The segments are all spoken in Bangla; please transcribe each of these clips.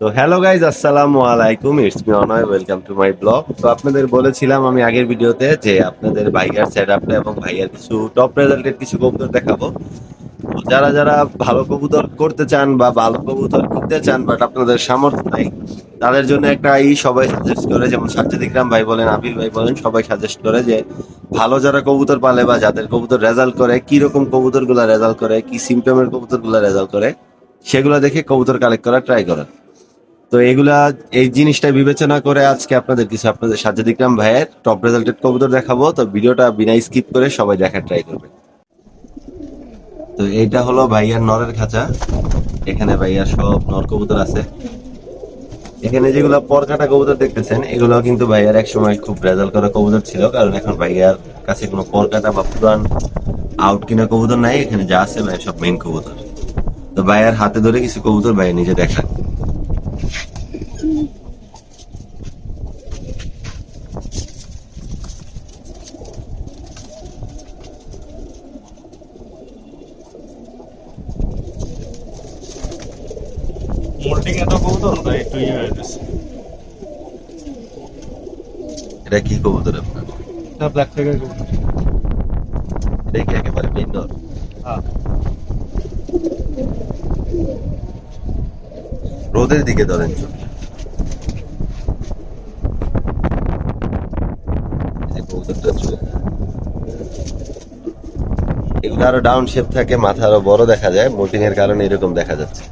তো হ্যালো গাইজ, আসসালামু আলাইকুম। It's me Onoy, welcome to my blog. তো আপনাদের বলেছিলাম আমি আগের ভিডিওতে যে আপনাদের ভাইয়ার সেট আপটা এবং ভাইয়ার কিছু টপ রেজাল্টের কিছু কবুতর দেখাবো। যারা যারা ভালো কবুতর করতে চান বা ভালো কবুতর কিনতে চান বাট আপনাদের সামর্থ্য নাই, তাদের জন্য একটা ই সবাই সাজেস্ট করে, যেমন সাজ্জাদ ইকরাম ভাই বলেন আবির ভাই বলেন, সবাই সাজেস্ট করে যে ভালো যারা কবুতর পালে বা যাদের কবুতর রেজাল্ট করে কি রকম কবুতরগুলা রেজাল্ট করে, কি সিমটমের কবুতরগুলা রেজাল্ট করে, সেগুলো দেখে কবুতর কালেক্ট করা ট্রাই করা তো এগুলা, এই জিনিসটা বিবেচনা করে আজকে আপনাদের কিছু আপনাদের সাজ্জাদ ইকরাম ভাইয়ের টপ রেজাল্টেড কবুতর দেখাবো। তো ভিডিওটা বিনা স্কিপ করে সবাই দেখার ট্রাই করবে তো এইটা হলো ভাইয়ার নরের খাঁচা। এখানে ভাইয়ার সব নর কবুতর আছে। এখানে যেগুলো পরকাটা কবুতর দেখতেছেন এগুলো কিন্তু ভাইয়ার এক সময় খুব রেজাল্ট করা কবুতর ছিল, কারণ এখন ভাইয়ার কাছে কোনো পরকাটা বা পুরান আউট কিনা কবুতর নাই, এখানে যা আছে ভাইয়ের সব মেইন কবুতর। তো ভাইয়ার হাতে ধরে কিছু কবুতর ভাইয়া নিজে দেখা মোল্ডিং এত কবুতর তাই একটু ইয়ে হয়ে গেছে এটা কি কবুতর আপনার? এটা ব্ল্যাক টাইগার কবুতর। এটা কি একেবারে হ্যাঁ। রোদের দিকে ধরেন। এগুলো আরও ডাউন শেপ থাকে মাথা আরও বড় দেখা যায় মোল্টিং এর কারণে এরকম দেখা যাচ্ছে।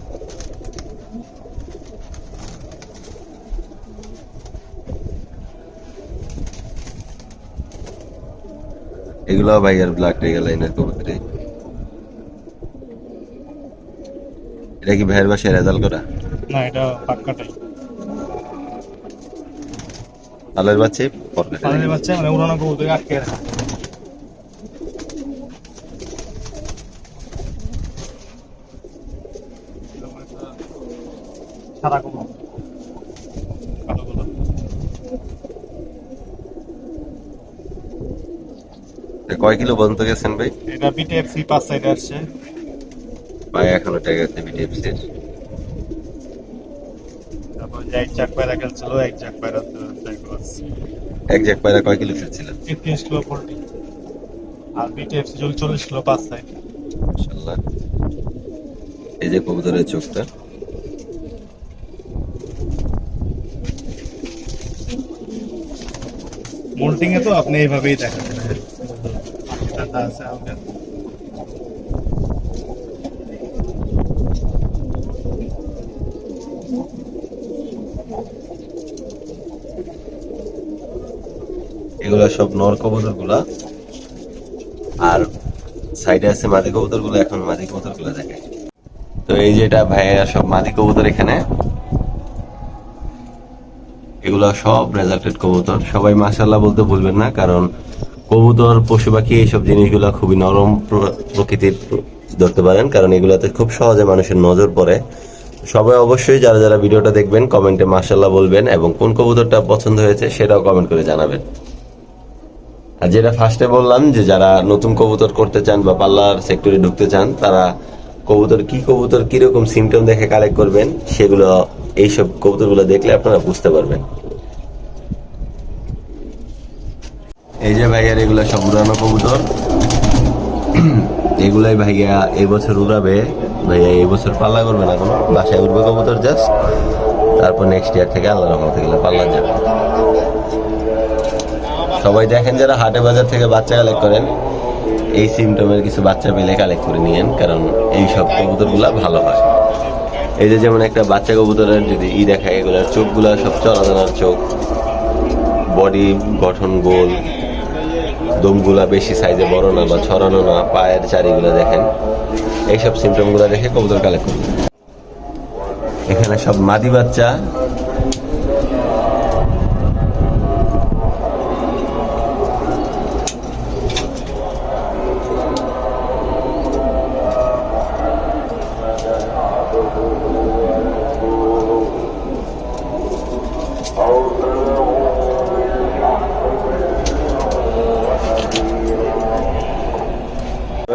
এগুলো ভাইয়ার ব্ল্যাক টাইগার লাইনের কবুতর। এটা কি ভাইয়ের বাসায় রেজাল্ট করা? না এটা পাক্কাটাই আলোর বাচ্চা? পরকাটা পানির বাচ্চা মানে উড়ানো কবুতর আটকে রাখা। সাদা কবুতর কালো কবুতর কয় কিলো পর্যন্ত গেছেন ভাই? এটা বিটিএফসি পাঁচ সাইডে আসছে। ভাই এখনও টাকা আছে বিটিএফসি তারপর যে এক চাক পায়রা খেলছিল এক চাক পায়রা এক জ্যাক পায়রা কয় কিলো ফিরছিলেন তেত্রিশ কিলো পোল্ট্রি আর বিটিএফসি চল্লিশ কিলো পাঁচ সাইড মাশাআল্লাহ। এই যে কবুতরের চোখটা। মোল্টিং এ তো আপনি এইভাবেই দেখাচ্ছেন দাদা আছে হালকা এগুলা সব নর কবুতরগুলা আর সাইডে আছে মাদি কবুতরগুলো এখন মাদি কবুতরগুলো দেখে তো এই যেটা ভাইয়া সব মাদি কবুতর এখানে। এগুলা সব রেজাল্টেড কবুতর। সবাই মাশাল্লাহ বলতে ভুলবেন না কারণ কবুতর পশু পাখি এইসব জিনিসগুলা খুবই নরম প্রকৃতির ধরতে পারেন, কারণ এগুলাতে খুব সহজে মানুষের নজর পড়ে। সবাই অবশ্যই যারা যারা ভিডিওটা দেখবেন, কমেন্টে মাশাল্লাহ বলবেন এবং কোন কবুতরটা পছন্দ হয়েছে সেটাও কমেন্ট করে জানাবেন। আর যেটা ফার্স্টে বললাম যে যারা নতুন কবুতর করতে চান বা পাল্লার সেক্টরে ঢুকতে চান, তারা কবুতর কি কবুতর, কীরকম সিমটম দেখে কালেক্ট করবেন, সেগুলো এইসব কবুতরগুলো দেখলে আপনারা বুঝতে পারবেন। এই যে ভাইয়ার এগুলো সব উড়ানো কবুতর, এগুলাই ভাইয়া এই বছর উড়াবে। ভাইয়া এই বছর পাল্লা করবে না কোনো। বাসায় উঠবে কবুতর জাস্ট তারপর নেক্সট ইয়ার থেকে আল্লাহ রহমত গেলে পাল্লা যাবে। সবাই দেখেন যারা হাটে বাজার থেকে বাচ্চা কালেক্ট করেন, এই সিমটমের কিছু বাচ্চা পেলে কালেক্ট করে নিয়েন, কারণ এই সব কবুতরগুলা ভালো হয়। এই যে যেমন একটা বাচ্চা কবুতরের যদি ই দেখায়, এগুলোর চোখগুলা সব চলাচলার চোখ বডি গঠন গোল দমগুলা বেশি সাইজে বড় না বা ছড়ানো না, পায়ের চারিগুলো দেখেন। এইসব সিমটমগুলো দেখে কবুতর কালেক্ট করুন। এখানে সব মাদি বাচ্চা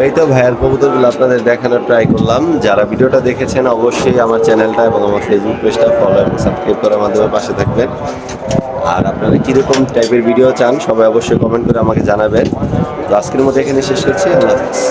এই তো ভাইয়ার কবুতরগুলো আপনাদের দেখানোর ট্রাই করলাম। যারা ভিডিওটা দেখেছেন, অবশ্যই আমার চ্যানেলটা এবং আমার ফেসবুক পেজটা ফলো এবং সাবস্ক্রাইব করার মাধ্যমে পাশে থাকবেন। আর আপনারা কীরকম টাইপের ভিডিও চান, সবাই অবশ্যই কমেন্ট করে আমাকে জানাবেন। তো আজকের মতো এখানে শেষ করছি, আল্লাহ হাফিজ।